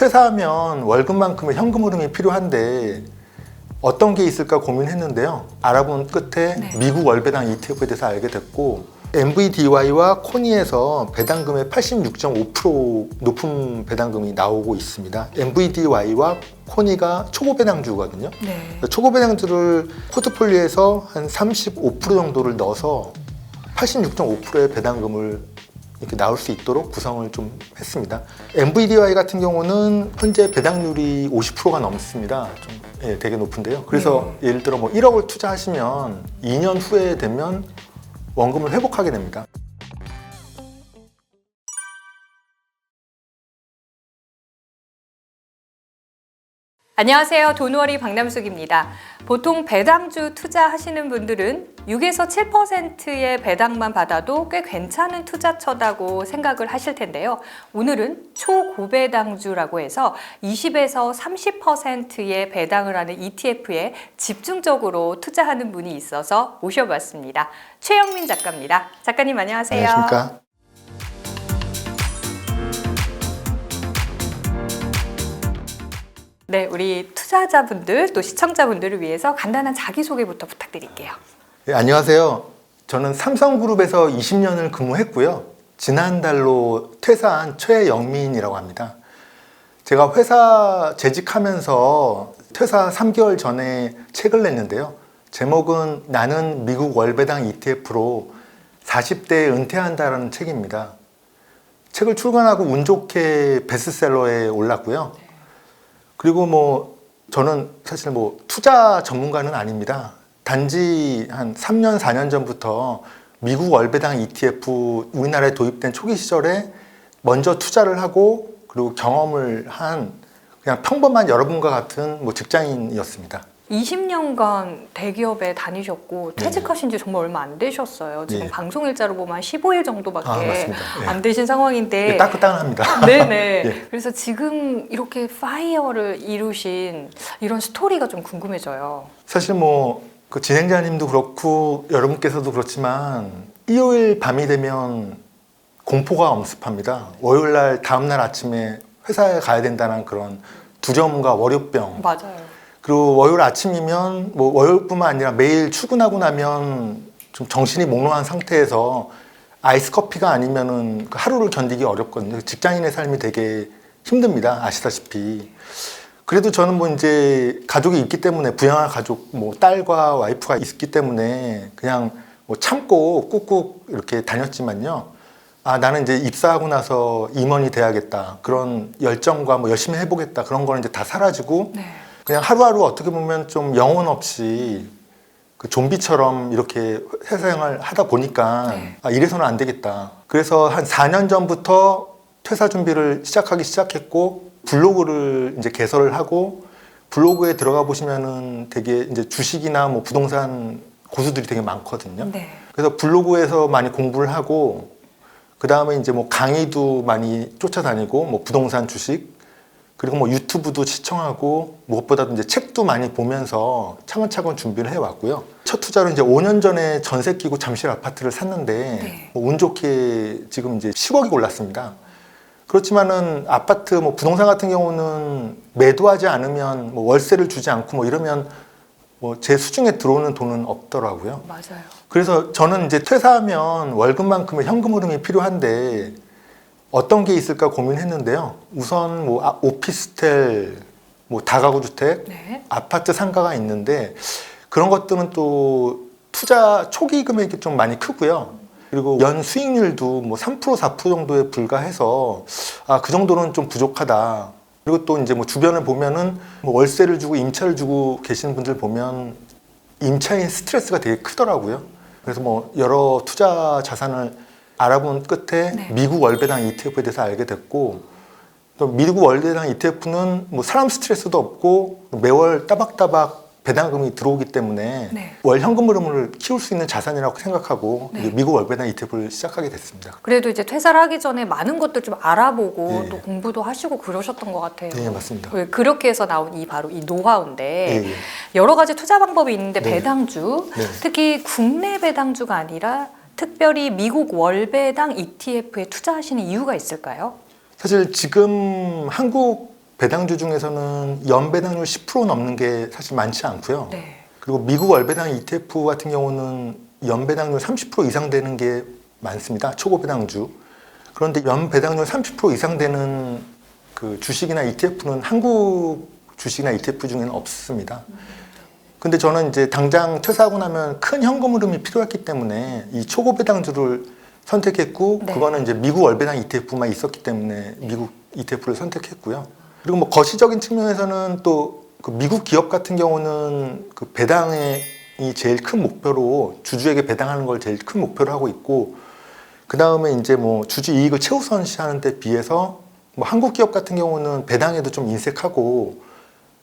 퇴사하면 월급만큼의 현금 흐름이 필요한데 어떤 게 있을까 고민했는데요. 알아본 끝에 네. 미국 월배당 ETF에 대해서 알게 됐고 MVDY와 코니에서 배당금의 86.5% 높은 배당금이 나오고 있습니다. MVDY와 코니가 초고 배당주거든요. 네. 초고 배당주를 포트폴리오에서 한 35% 정도를 넣어서 86.5%의 배당금을 이렇게 나올 수 있도록 구성을 좀 했습니다. MVDY 같은 경우는 현재 배당률이 50%가 넘습니다. 좀 예, 되게 높은데요. 그래서 예를 들어 뭐 1억을 투자하시면 2년 후에 되면 원금을 회복하게 됩니다. 안녕하세요. 돈워리 박남숙입니다. 보통 배당주 투자하시는 분들은 6에서 7%의 배당만 받아도 꽤 괜찮은 투자처다고 생각을 하실 텐데요. 오늘은 초고배당주라고 해서 20에서 30%의 배당을 하는 ETF에 집중적으로 투자하는 분이 있어서 모셔봤습니다. 최영민 작가입니다. 작가님 안녕하세요. 안녕하십니까? 네, 우리 투자자분들 또 시청자분들을 위해서 간단한 자기소개부터 부탁드릴게요. 예, 안녕하세요. 저는 삼성그룹에서 20년을 근무했고요. 지난달로 퇴사한 최영민이라고 합니다. 제가 회사 재직하면서 퇴사 3개월 전에 책을 냈는데요. 제목은 나는 미국 월배당 ETF로 40대에 은퇴한다라는 책입니다. 책을 출간하고 운 좋게 베스트셀러에 올랐고요. 그리고 뭐 저는 사실 뭐 투자 전문가는 아닙니다. 단지 한 3년, 4년 전부터 미국 월배당 ETF 우리나라에 도입된 초기 시절에 먼저 투자를 하고 그리고 경험을 한 그냥 평범한 여러분과 같은 뭐 직장인이었습니다. 20년간 대기업에 다니셨고 퇴직하신 지 정말 얼마 안 되셨어요. 지금 네. 방송 일자로 보면 한 15일 정도밖에 아, 맞습니다. 예. 안 되신 상황인데 따끈따끈합니다. 네네. 예. 그래서 지금 이렇게 파이어를 이루신 이런 스토리가 좀 궁금해져요. 사실 뭐 그 진행자님도 그렇고 여러분께서도 그렇지만 일요일 밤이 되면 공포가 엄습합니다. 월요일 날 다음 날 아침에 회사에 가야 된다는 그런 두려움과 월요병. 맞아요. 그리고 월요일 아침이면 뭐 월요일뿐만 아니라 매일 출근하고 나면 좀 정신이 몽롱한 상태에서 아이스 커피가 아니면은 그 하루를 견디기 어렵거든요. 직장인의 삶이 되게 힘듭니다. 아시다시피. 그래도 저는 뭐 이제 가족이 있기 때문에 부양할 가족 뭐 딸과 와이프가 있기 때문에 그냥 뭐 참고 꾹꾹 이렇게 다녔지만요. 아 나는 이제 입사하고 나서 임원이 돼야겠다 그런 열정과 뭐 열심히 해보겠다 그런 거는 이제 다 사라지고 네. 그냥 하루하루 어떻게 보면 좀 영혼 없이 그 좀비처럼 이렇게 회사 생활 하다 보니까 네. 아, 이래서는 안 되겠다. 그래서 한 4년 전부터 퇴사 준비를 시작하기 시작했고 블로그를 이제 개설을 하고 블로그에 들어가 보시면은 되게 이제 주식이나 뭐 부동산 고수들이 되게 많거든요. 네. 그래서 블로그에서 많이 공부를 하고 그 다음에 이제 뭐 강의도 많이 쫓아다니고 뭐 부동산 주식 그리고 뭐 유튜브도 시청하고 무엇보다도 이제 책도 많이 보면서 차근차근 준비를 해왔고요. 첫 투자로 이제 5년 전에 전세 끼고 잠실 아파트를 샀는데 네. 뭐 운 좋게 지금 이제 10억이 올랐습니다. 그렇지만은 아파트 뭐 부동산 같은 경우는 매도하지 않으면 뭐 월세를 주지 않고 뭐 이러면 뭐 제 수중에 들어오는 돈은 없더라고요. 맞아요. 그래서 저는 이제 퇴사하면 월급만큼의 현금 흐름이 필요한데 어떤 게 있을까 고민했는데요. 우선 뭐 아- 오피스텔, 뭐 다가구 주택, 네. 아파트 상가가 있는데 그런 것들은 또 투자 초기 금액이 좀 많이 크고요. 그리고 연 수익률도 뭐 3% 4% 정도에 불과해서 아 그 정도는 좀 부족하다. 그리고 또 이제 뭐 주변을 보면은 뭐 월세를 주고 임차를 주고 계시는 분들 보면 임차인 스트레스가 되게 크더라고요. 그래서 뭐 여러 투자 자산을 알아본 끝에 네. 미국 월배당 ETF에 대해서 알게 됐고 또 미국 월배당 ETF는 뭐 사람 스트레스도 없고 매월 따박따박 배당금이 들어오기 때문에 네. 월 현금 흐름을 키울 수 있는 자산이라고 생각하고 네. 미국 월배당 ETF를 시작하게 됐습니다. 그래도 이제 퇴사를 하기 전에 많은 것들 좀 알아보고 예. 또 공부도 하시고 그러셨던 것 같아요. 네, 맞습니다. 예, 그렇게 해서 나온 이 바로 이 노하우인데 예, 예. 여러 가지 투자 방법이 있는데 네. 배당주 네. 특히 국내 배당주가 아니라 특별히 미국 월배당 ETF에 투자하시는 이유가 있을까요? 사실 지금 한국 배당주 중에서는 연배당률 10% 넘는 게 사실 많지 않고요. 네. 그리고 미국 월배당 ETF 같은 경우는 연배당률 30% 이상 되는 게 많습니다. 초고 배당주. 그런데 연배당률 30% 이상 되는 그 주식이나 ETF는 한국 주식이나 ETF 중에는 없습니다. 근데 저는 이제 당장 퇴사하고 나면 큰 현금 흐름이 필요했기 때문에 이 초고 배당주를 선택했고 네. 그거는 이제 미국 월배당 ETF만 있었기 때문에 미국 ETF를 선택했고요. 그리고 뭐 거시적인 측면에서는 또 그 미국 기업 같은 경우는 그 배당이 제일 큰 목표로 주주에게 배당하는 걸 제일 큰 목표로 하고 있고 그 다음에 이제 뭐 주주 이익을 최우선시하는 데 비해서 뭐 한국 기업 같은 경우는 배당에도 좀 인색하고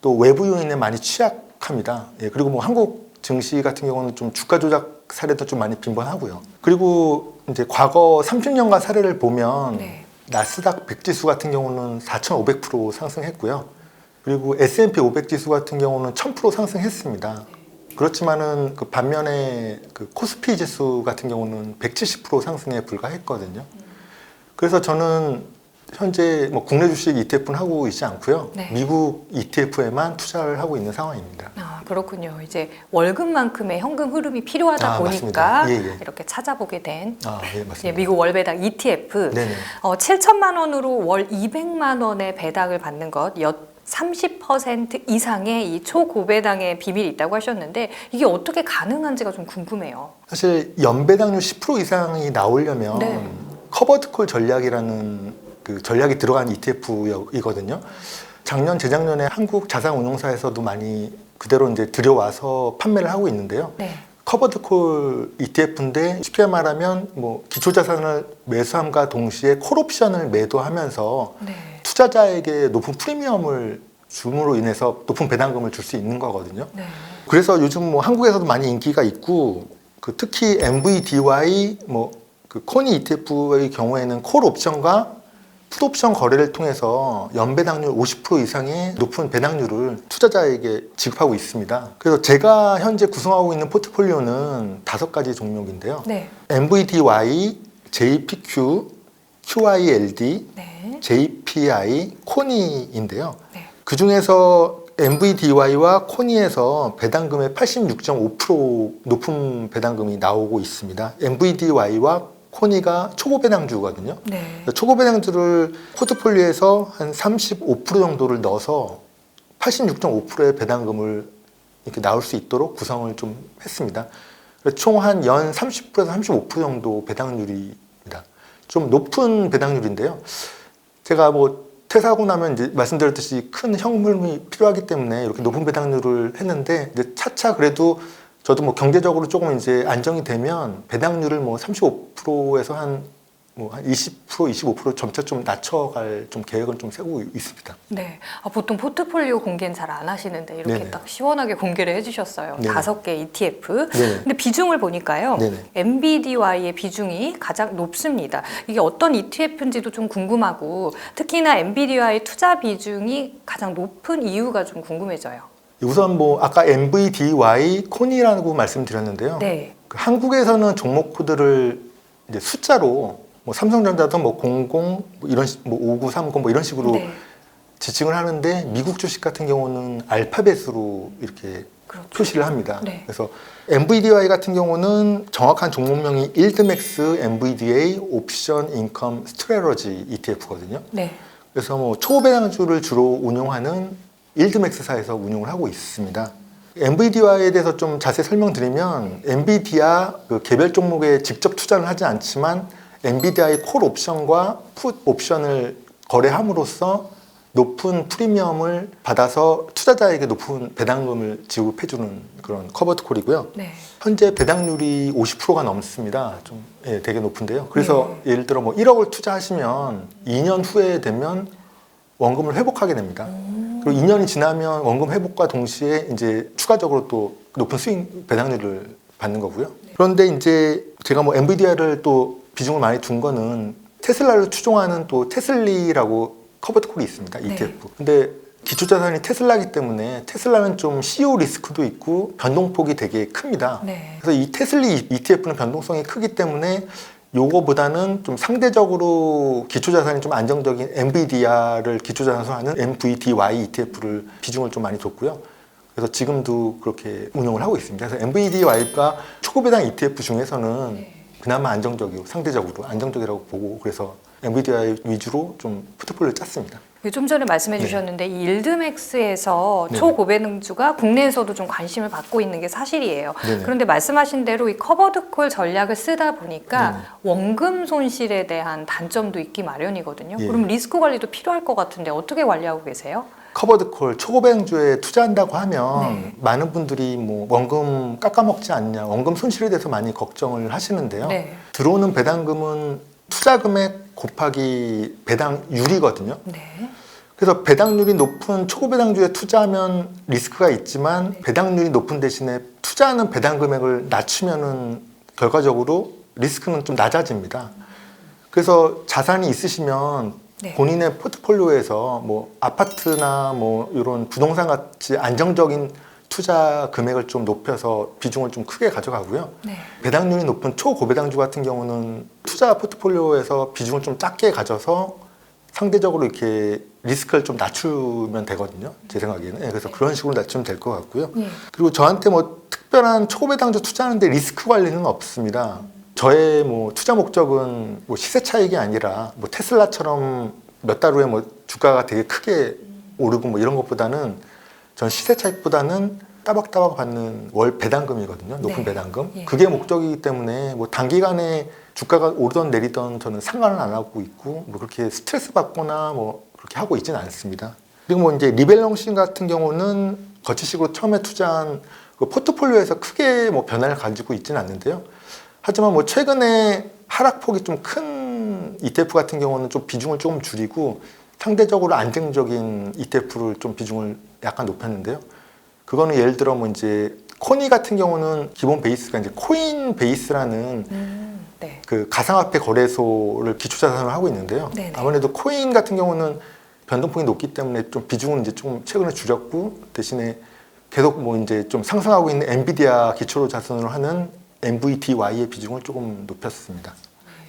또 외부 요인에 많이 취약 합니다. 예, 그리고 뭐 한국 증시 같은 경우는 좀 주가 조작 사례도 좀 많이 빈번하고요. 그리고 이제 과거 30년간 사례를 보면 네. 나스닥 100 지수 같은 경우는 4,500% 상승했고요. 그리고 S&P 500 지수 같은 경우는 1,000% 상승했습니다. 그렇지만은 그 반면에 그 코스피 지수 같은 경우는 170% 상승에 불과했거든요. 그래서 저는 현재 뭐 국내 주식 ETF는 하고 있지 않고요. 네. 미국 ETF에만 투자를 하고 있는 상황입니다. 아, 그렇군요. 이제 월급만큼의 현금 흐름이 필요하다 아, 보니까. 예, 예. 이렇게 찾아보게 된 아, 예, 예. 미국 월 배당 ETF 네네. 어, 7천만 원으로 월 200만 원의 배당을 받는 것, 여 30% 이상의 이 초고배당의 비밀이 있다고 하셨는데 이게 어떻게 가능한지가 좀 궁금해요. 사실 연배당률 10% 이상이 나오려면 네. 커버드콜 전략이라는 그 전략이 들어간 ETF이거든요. 작년 재작년에 한국 자산운용사에서도 많이 그대로 이제 들여와서 판매를 하고 있는데요. 네. 커버드콜 ETF인데 쉽게 말하면 뭐 기초자산을 매수함과 동시에 콜옵션을 매도하면서 네. 투자자에게 높은 프리미엄을 줌으로 인해서 높은 배당금을 줄 수 있는 거거든요. 네. 그래서 요즘 뭐 한국에서도 많이 인기가 있고 그 특히 MVDY 뭐그 코니 ETF의 경우에는 콜 옵션과 풋 옵션 거래를 통해서 연배당률 50% 이상의 높은 배당률을 투자자에게 지급하고 있습니다. 그래서 제가 현재 구성하고 있는 포트폴리오는 다섯 가지 종목인데요. 네. MVDY, JPQ, QILD, 네. JPI, 코니인데요. 네. 그 중에서 MVDY와 코니에서 배당금의 86.5% 높은 배당금이 나오고 있습니다. MVDY와 코니가 초고 배당주거든요. 네. 초고 배당주를 포트폴리오에서 한 35% 정도를 넣어서 86.5%의 배당금을 이렇게 나올 수 있도록 구성을 좀 했습니다. 총 한 연 30%에서 35% 정도 배당률입니다. 좀 높은 배당률인데요. 제가 뭐 퇴사하고 나면 이제 말씀드렸듯이 큰 현금이 필요하기 때문에 이렇게 높은 배당률을 했는데 이제 차차 그래도 저도 뭐 경제적으로 조금 이제 안정이 되면 배당률을 뭐 35%에서 한 뭐한 20% 25% 점차 좀 낮춰갈 좀 계획을 좀 세우고 있습니다. 네. 아, 보통 포트폴리오 공개는 잘 안 하시는데 이렇게 네네. 딱 시원하게 공개를 해주셨어요. 다섯 개 ETF. 네네. 근데 비중을 보니까요. 네네. MBDY의 비중이 가장 높습니다. 이게 어떤 ETF인지도 좀 궁금하고 특히나 MBDY 투자 비중이 가장 높은 이유가 좀 궁금해져요. 우선 뭐 아까 MVDY 코니라고 말씀드렸는데요. 네. 그 한국에서는 종목 코드를 이제 숫자로 뭐 삼성전자도 뭐 00, 뭐 이런 식, 뭐 5930, 뭐 이런 식으로 네. 지칭을 하는데 미국 주식 같은 경우는 알파벳으로 이렇게 그렇죠. 표시를 합니다. 네. 그래서 MVDY 같은 경우는 정확한 종목명이 일드맥스 MVDA 옵션 인컴 스트레러지 ETF거든요. 네. 그래서 뭐 초배당주를 주로 운용하는 일드맥스사에서 운용을 하고 있습니다. MVDY에 대해서 좀 자세히 설명드리면 엔비디아 그 개별 종목에 직접 투자를 하지 않지만 엔비디아의 콜 옵션과 풋 옵션을 거래함으로써 높은 프리미엄을 받아서 투자자에게 높은 배당금을 지급해주는 그런 커버드 콜이고요. 네. 현재 배당률이 50%가 넘습니다. 좀 예, 되게 높은데요. 그래서 예를 들어 뭐 1억을 투자하시면 2년 후에 되면 원금을 회복하게 됩니다. 그리고 2년이 지나면 원금 회복과 동시에 이제 추가적으로 또 높은 수익 배당률을 받는 거고요. 그런데 이제 제가 뭐 엔비디아를 또 비중을 많이 둔 거는 테슬라를 추종하는 또 테슬리라고 커버드 콜이 있습니다. 네. ETF. 근데 기초자산이 테슬라기 때문에 테슬라는 좀 CEO 리스크도 있고 변동폭이 되게 큽니다. 네. 그래서 이 테슬리 ETF는 변동성이 크기 때문에 요거보다는 좀 상대적으로 기초 자산이 좀 안정적인 엔비디아를 기초 자산으로 하는 MVDY ETF를 비중을 좀 많이 뒀고요. 그래서 지금도 그렇게 운영을 하고 있습니다. 그래서 MVDY가 초고배당 ETF 중에서는 그나마 안정적이고 상대적으로 안정적이라고 보고 그래서 MVDY 위주로 좀 포트폴리오를 짰습니다. 좀 전에 말씀해 주셨는데 이 일드맥스에서 네. 초고배등주가 국내에서도 좀 관심을 받고 있는 게 사실이에요. 네네. 그런데 말씀하신 대로 이 커버드콜 전략을 쓰다 보니까 네네. 원금 손실에 대한 단점도 있기 마련이거든요. 예. 그럼 리스크 관리도 필요할 것 같은데 어떻게 관리하고 계세요? 커버드콜 초고배당주에 투자한다고 하면 네. 많은 분들이 뭐 원금 깎아먹지 않냐 원금 손실에 대해서 많이 걱정을 하시는데요. 네. 들어오는 배당금은 투자 금액 곱하기 배당률이거든요. 네. 그래서 배당률이 높은 초고 배당주에 투자하면 리스크가 있지만 배당률이 높은 대신에 투자하는 배당 금액을 낮추면은 결과적으로 리스크는 좀 낮아집니다. 그래서 자산이 있으시면 네. 본인의 포트폴리오에서 뭐 아파트나 뭐 이런 부동산 같이 안정적인 투자 금액을 좀 높여서 비중을 좀 크게 가져가고요. 네. 배당률이 높은 초고배당주 같은 경우는 투자 포트폴리오에서 비중을 좀 작게 가져서 상대적으로 이렇게 리스크를 좀 낮추면 되거든요. 제 생각에는. 예, 그래서 그런 식으로 낮추면 될 것 같고요. 예. 그리고 저한테 뭐 특별한 초고배당주 투자하는데 리스크 관리는 없습니다. 저의 뭐 투자 목적은 뭐 시세 차익이 아니라 뭐 테슬라처럼 몇 달 후에 뭐 주가가 되게 크게 오르고 뭐 이런 것보다는 전 시세 차익보다는 따박따박 받는 월 배당금이거든요. 높은 네. 배당금. 예. 그게 목적이기 때문에 뭐 단기간에 주가가 오르던 내리던 저는 상관을 안 하고 있고 뭐 그렇게 스트레스 받거나 뭐 그렇게 하고 있지는 않습니다. 그리고 뭐 이제 리벨롱싱 같은 경우는 거치식으로 처음에 투자한 그 포트폴리오에서 크게 뭐 변화를 가지고 있지는 않는데요. 하지만 뭐 최근에 하락폭이 좀 큰 ETF 같은 경우는 좀 비중을 조금 줄이고 상대적으로 안정적인 ETF를 좀 비중을 약간 높였는데요. 그거는 예를 들어 뭐 이제 코니 같은 경우는 기본 베이스가 이제 코인 베이스라는 음, 네. 그 가상화폐 거래소를 기초 자산으로 하고 있는데요. 네네. 아무래도 코인 같은 경우는 변동폭이 높기 때문에 좀 비중은 이제 좀 최근에 줄였고 대신에 계속 뭐 이제 좀 상승하고 있는 엔비디아 기초로 자산으로 하는 MVDY의 비중을 조금 높였습니다.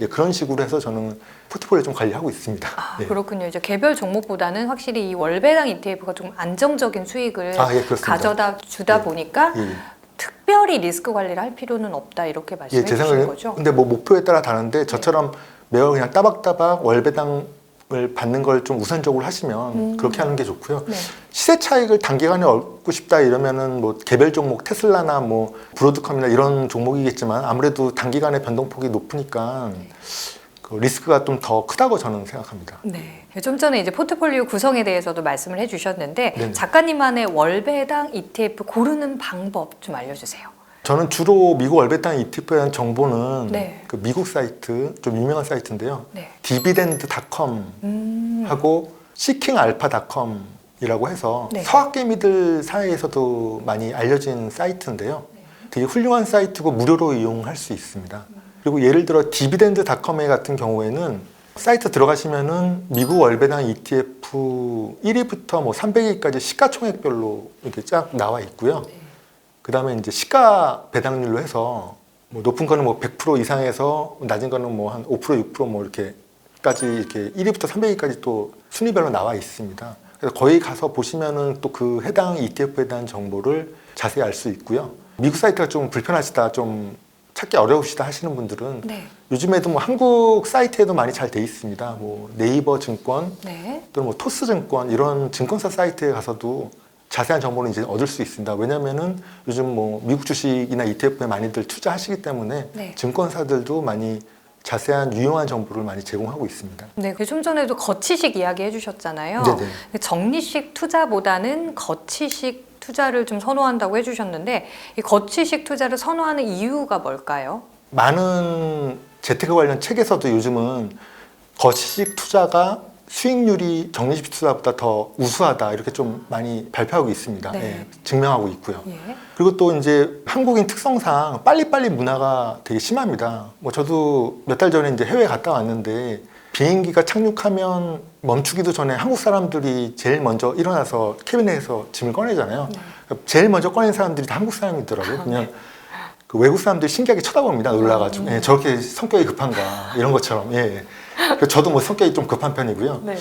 예, 그런 식으로 해서 저는 포트폴리오 좀 관리하고 있습니다. 아, 예. 그렇군요. 이제 개별 종목보다는 확실히 이 월배당 ETF가 좀 안정적인 수익을 아, 예, 그렇습니다. 가져다 주다 예. 보니까 예. 특별히 리스크 관리를 할 필요는 없다 이렇게 말씀해 예, 제 주신 생각에 거죠. 근데 뭐 목표에 따라 다른데 저처럼 매월 그냥 따박따박 월배당 을 받는 걸 좀 우선적으로 하시면 음. 그렇게 하는 게 좋고요. 네. 시세 차익을 단기간에 얻고 싶다 이러면은 뭐 개별 종목 테슬라나 뭐 브로드컴이나 이런 종목이겠지만 아무래도 단기간에 변동폭이 높으니까 그 리스크가 좀 더 크다고 저는 생각합니다. 네. 좀 전에 이제 포트폴리오 구성에 대해서도 말씀을 해주셨는데. 작가님만의 월배당 ETF 고르는 방법 좀 알려주세요. 저는 주로 미국 월배당 ETF에 대한 정보는 네. 그 미국 사이트 좀 유명한 사이트인데요. 네. 디비덴드닷컴 음. 하고 시킹알파닷컴이라고 해서 네. 서학개미들 사이에서도 많이 알려진 사이트인데요. 되게 훌륭한 사이트고 무료로 이용할 수 있습니다. 그리고 예를 들어 디비덴드닷컴 같은 경우에는 사이트 들어가시면은 미국 월배당 ETF 1위부터 뭐 300위까지 시가총액별로 이렇게 쫙 나와 있고요. 그 다음에 이제 시가 배당률로 해서 뭐 높은 거는 뭐 100% 이상에서 낮은 거는 뭐 한 5% 6%뭐 이렇게까지 이렇게 1위부터 300위까지 또 순위별로 나와 있습니다. 그래서 거기 가서 보시면은 또 그 해당 ETF에 대한 정보를 자세히 알 수 있고요. 미국 사이트가 좀 불편하시다, 좀 찾기 어려우시다 하시는 분들은 네. 요즘에도 뭐 한국 사이트에도 많이 잘 돼 있습니다. 뭐 네이버 증권 네. 또는 뭐 토스 증권 이런 증권사 사이트에 가서도 자세한 정보를 이제 얻을 수 있습니다. 왜냐면은 요즘 뭐 미국 주식이나 ETF에 많이들 투자하시기 때문에 네. 증권사들도 많이 자세한 유용한 정보를 많이 제공하고 있습니다. 네, 그 좀 전에도 거치식 이야기 해주셨잖아요. 네네. 정리식 투자보다는 거치식 투자를 좀 선호한다고 해주셨는데 이 거치식 투자를 선호하는 이유가 뭘까요? 많은 재테크 관련 책에서도 요즘은 거시식 투자가 수익률이 적립식 투자보다 더 우수하다 이렇게 좀 많이 발표하고 있습니다. 네. 예, 증명하고 있고요. 예. 그리고 또 이제 한국인 특성상 빨리빨리 문화가 되게 심합니다. 뭐 저도 몇 달 전에 이제 해외 갔다 왔는데 비행기가 착륙하면 멈추기도 전에 한국 사람들이 제일 먼저 일어나서 캐비넷에서 짐을 꺼내잖아요. 제일 먼저 꺼낸 사람들이 다 한국 사람이더라고요. 그냥 그 외국 사람들이 신기하게 쳐다봅니다. 놀라가지고 예, 저렇게 성격이 급한가 이런 것처럼. 예. 저도 뭐 성격이 좀 급한 편이고요. 네.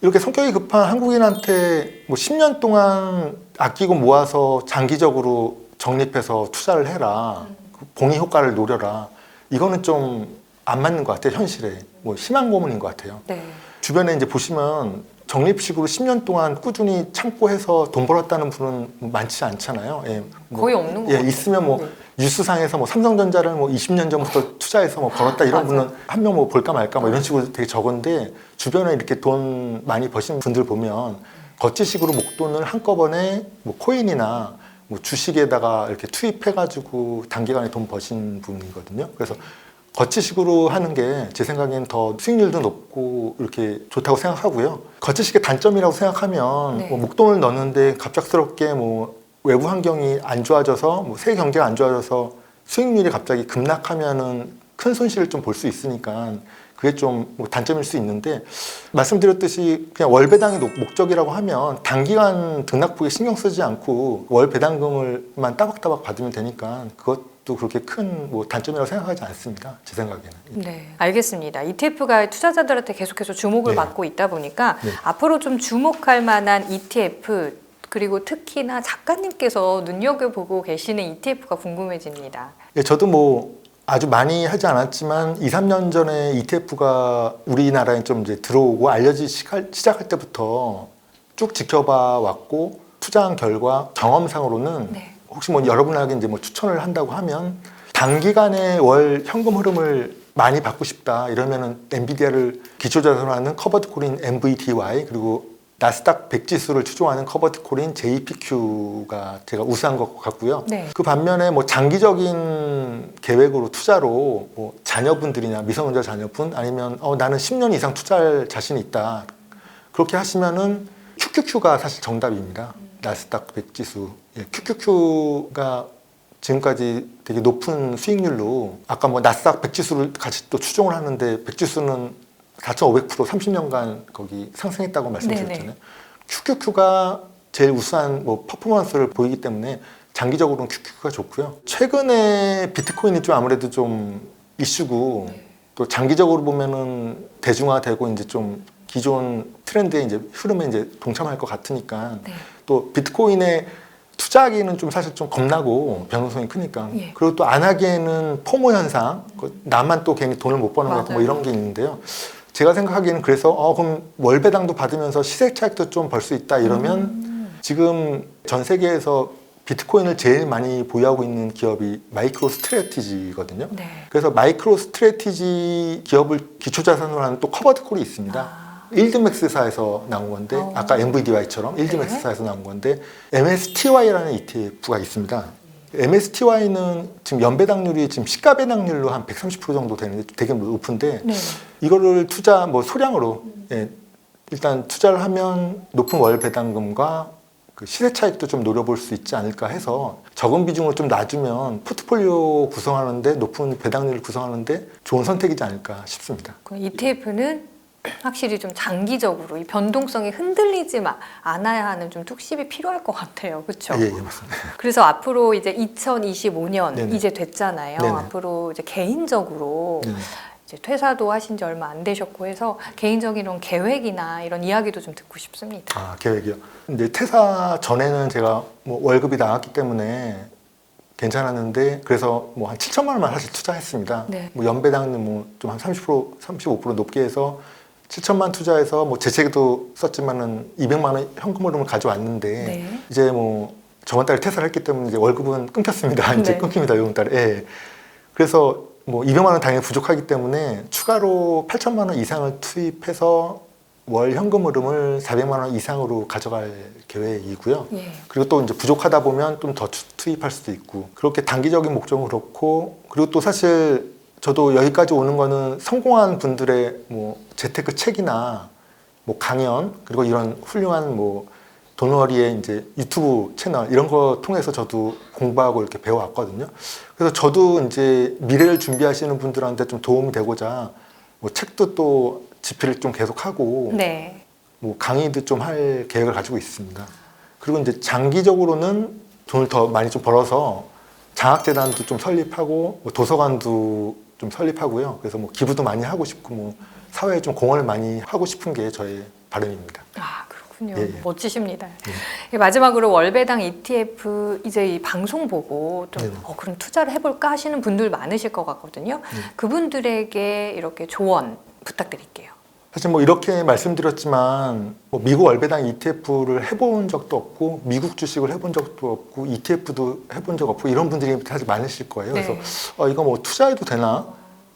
이렇게 성격이 급한 한국인한테 뭐 10년 동안 아끼고 모아서 장기적으로 적립해서 투자를 해라. 그 봉이 효과를 노려라. 이거는 좀 안 맞는 것 같아요, 현실에. 뭐 심한 고문인 것 같아요. 네. 주변에 이제 보시면 적립식으로 10년 동안 꾸준히 참고 해서 돈 벌었다는 분은 많지 않잖아요. 예, 뭐, 거의 없는 것 예, 같아요. 있으면 뭐 네. 뉴스상에서 뭐 삼성전자를 뭐 20년 전부터 투자해서 뭐 벌었다 이런. 분은 한 명 뭐 볼까 말까 뭐 이런 식으로 되게 적은데 주변에 이렇게 돈 많이 버신 분들 보면 거치식으로 목돈을 한꺼번에 뭐 코인이나 뭐 주식에다가 이렇게 투입해가지고 단기간에 돈 버신 분이거든요. 그래서 거치식으로 하는 게 제 생각엔 더 수익률도 높고 이렇게 좋다고 생각하고요. 거치식의 단점이라고 생각하면 네. 뭐 목돈을 넣는데 갑작스럽게 뭐 외부 환경이 안 좋아져서 뭐 세계 경제가 안 좋아져서 수익률이 갑자기 급락하면은 큰 손실을 좀 볼 수 있으니까 그게 좀 뭐 단점일 수 있는데 말씀드렸듯이 그냥 월 배당이 녹- 목적이라고 하면 단기간 등락폭에 신경 쓰지 않고 월 배당금을만 따박따박 받으면 되니까 그것도 그렇게 큰 뭐 단점이라고 생각하지 않습니다. 제 생각에는. 네, 알겠습니다. ETF가 투자자들한테 계속해서 주목을 네. 받고 있다 보니까 네. 앞으로 좀 주목할 만한 ETF 그리고 특히나 작가님께서 눈여겨보고 계시는 ETF가 궁금해집니다. 예, 저도 뭐 아주 많이 하지 않았지만 2, 3년 전에 ETF가 우리나라에 좀 이제 들어오고 알려지기 시작- 시작할 때부터 쭉 지켜봐 왔고 투자한 결과 경험상으로는 네. 혹시 뭐 여러분에게 이제 뭐 추천을 한다고 하면 단기간에 월 현금 흐름을 많이 받고 싶다 이러면은 엔비디아를 기초자산으로 하는 커버드 코린 MVDY 그리고 나스닥 100 지수를 추종하는 커버드 코린 JPQ가 제가 우수한 것 같고요. 네. 그 반면에 뭐 장기적인 계획으로 투자로 뭐 자녀분들이나 미성년자 자녀분 아니면 어 나는 10년 이상 투자할 자신이 있다. 그렇게 하시면은 QQQ가 사실 정답입니다. 나스닥 100 지수. 예, QQQ가 지금까지 되게 높은 수익률로 아까 뭐 나스닥 100 지수를 같이 또 추종을 하는데 100 지수는 4,500% 30년간 거기 상승했다고 말씀드렸잖아요. QQQ가 제일 우수한 뭐 퍼포먼스를 보이기 때문에 장기적으로는 QQQ가 좋고요. 최근에 비트코인이 좀 아무래도 좀 이슈고 또 장기적으로 보면은 대중화되고 이제 좀 기존 트렌드에 이제 흐름에 이제 동참할 것 같으니까 네. 또 비트코인에 투자하기는 좀 사실 좀 겁나고 변동성이 크니까 예. 그리고 또 안 하기에는 포모 현상 그 나만 또 괜히 돈을 못 버는 것 같고 뭐. 이런 게 있는데요 제가 생각하기에는 그래서 어 그럼 월배당도 받으면서 시세 차익도 좀 벌 수 있다 이러면 음. 지금 전 세계에서 비트코인을 제일 많이 보유하고 있는 기업이 마이크로 스트레티지거든요 네. 그래서 마이크로 스트레티지 기업을 기초자산으로 하는 또 커버드 콜이 있습니다 아, 일드맥스사에서 나온 건데 어. 아까 MVDY처럼 일드맥스사에서 나온 건데 MSTY라는 ETF가 있습니다. MSTY는 지금 연배당률이 지금 시가 배당률로 한 130% 정도 되는데 되게 높은데 네. 이거를 투자 뭐 소량으로 예, 일단 투자를 하면 높은 월 배당금과 그 시세 차익도 좀 노려볼 수 있지 않을까 해서 적은 비중을 좀 놔주면 포트폴리오 구성하는데 높은 배당률을 구성하는데 좋은 선택이지 않을까 싶습니다. 그 ETF는 확실히 좀 장기적으로 이 변동성이 흔들리지 마- 않아야 하는 좀 뚝심이 필요할 것 같아요. 그렇죠? 예, 예, 맞습니다. 그래서 앞으로 이제 2025년 네네. 이제 됐잖아요. 네네. 앞으로 이제 개인적으로 네. 이제 퇴사도 하신 지 얼마 안 되셨고 해서 개인적인 이런 계획이나 이런 이야기도 좀 듣고 싶습니다. 아 계획이요. 이제 퇴사 전에는 제가 뭐 월급이 나왔기 때문에 괜찮았는데 그래서 뭐 한 7천만 원만 사실 투자했습니다. 네. 뭐 연배당은 뭐 좀 한 30% 35% 높게 해서 7천만 투자해서 뭐 재테크도 썼지만은 200만 원 현금 흐름을 가져왔는데 네. 이제 뭐 저번 달에 퇴사를 했기 때문에 이제 월급은 끊겼습니다. 이제 네. 끊깁니다. 이번 달에. 예. 그래서 뭐 200만 원 당연히 부족하기 때문에 추가로 8천만 원 이상을 투입해서 월 현금 흐름을 400만 원 이상으로 가져갈 계획이고요. 예. 그리고 또 이제 부족하다 보면 좀 더 투입할 수도 있고 그렇게 단기적인 목적은 그렇고 그리고 또 사실 저도 여기까지 오는 거는 성공한 분들의 뭐 재테크 책이나 뭐 강연 그리고 이런 훌륭한 뭐 돈워리의 이제 유튜브 채널 이런 거 통해서 저도 공부하고 이렇게 배워왔거든요. 그래서 저도 이제 미래를 준비하시는 분들한테 좀 도움이 되고자 뭐 책도 또 집필을 좀 계속하고 네. 뭐 강의도 좀 할 계획을 가지고 있습니다. 그리고 이제 장기적으로는 돈을 더 많이 좀 벌어서 장학재단도 좀 설립하고 뭐 도서관도 좀 설립하고요. 그래서 뭐 기부도 많이 하고 싶고 뭐 사회에 좀 공헌을 많이 하고 싶은 게 저의 바람입니다. 아 그렇군요. 예, 예. 멋지십니다. 예, 마지막으로 월배당 ETF 이제 이 방송 보고 좀 네네. 어, 그럼 투자를 해볼까 하시는 분들 많으실 것 같거든요. 네. 그분들에게 이렇게 조언 부탁드릴게요. 사실 뭐 이렇게 말씀드렸지만 뭐 미국 월배당 ETF를 해본 적도 없고 미국 주식을 해본 적도 없고 ETF도 해본 적 없고 이런 분들이 사실 많으실 거예요. 그래서 네. 어, 이거 뭐 투자해도 되나?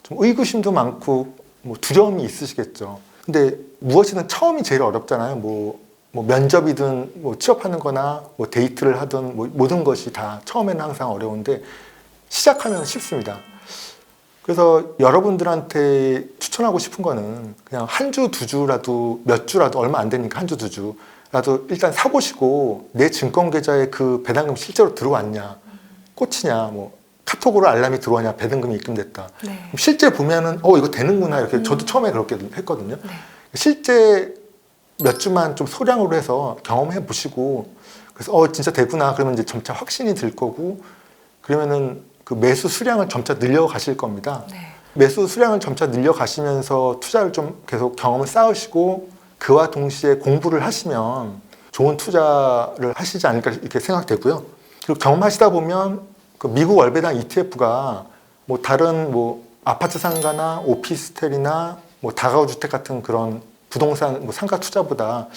좀 의구심도 많고 뭐 두려움이 있으시겠죠. 근데 무엇이든 처음이 제일 어렵잖아요. 뭐, 뭐 면접이든 뭐 취업하는 거나 뭐 데이트를 하든 뭐 모든 것이 다 처음에는 항상 어려운데 시작하면 쉽습니다. 그래서 여러분들한테 추천하고 싶은 거는 그냥 한 주, 두 주라도 몇 주라도 얼마 안 되니까 한 주, 두 주라도 일단 사보시고 내 증권 계좌에 그 배당금 실제로 들어왔냐, 꽂히냐, 뭐 카톡으로 알람이 들어오냐, 배당금이 입금됐다. 네. 실제 보면은 어 이거 되는구나 이렇게 저도 처음에 그렇게 했거든요. 네. 실제 몇 주만 좀 소량으로 해서 경험해 보시고 그래서 어 진짜 되구나 그러면 이제 점차 확신이 들 거고 그러면은 그 매수 수량을 점차 늘려 가실 겁니다. 네. 매수 수량을 점차 늘려 가시면서 투자를 좀 계속 경험을 쌓으시고 그와 동시에 공부를 하시면 좋은 투자를 하시지 않을까 이렇게 생각되고요. 그리고 경험하시다 보면 그 미국 월배당 ETF가 뭐 다른 뭐 아파트 상가나 오피스텔이나 뭐 다가구 주택 같은 그런 부동산 뭐 상가 투자보다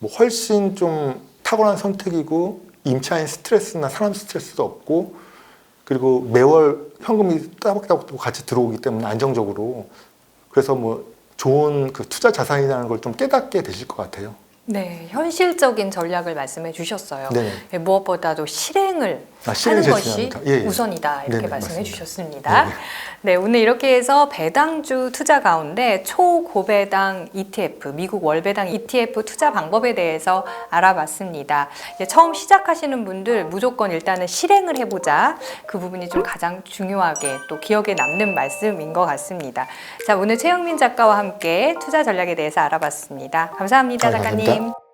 뭐 훨씬 좀 탁월한 선택이고 임차인 스트레스나 사람 스트레스도 없고 그리고 매월 현금이 따박따박 같이 들어오기 때문에 안정적으로 그래서 뭐 좋은 그 투자 자산이라는 걸 좀 깨닫게 되실 것 같아요. 네, 현실적인 전략을 말씀해 주셨어요. 네. 예, 무엇보다도 실행을 하는 제일 것이. 예, 예. 우선이다 이렇게 네네, 말씀해 맞습니다. 주셨습니다. 네네. 네, 오늘 이렇게 해서 배당주 투자 가운데 초고배당 ETF, 미국 월배당 ETF 투자 방법에 대해서 알아봤습니다. 처음 시작하시는 분들 무조건 일단은 실행을 해보자. 그 부분이 좀 가장 중요하게 또 기억에 남는 말씀인 것 같습니다. 자, 오늘 최영민 작가와 함께 투자 전략에 대해서 알아봤습니다. 감사합니다, 아, 감사합니다. 작가님.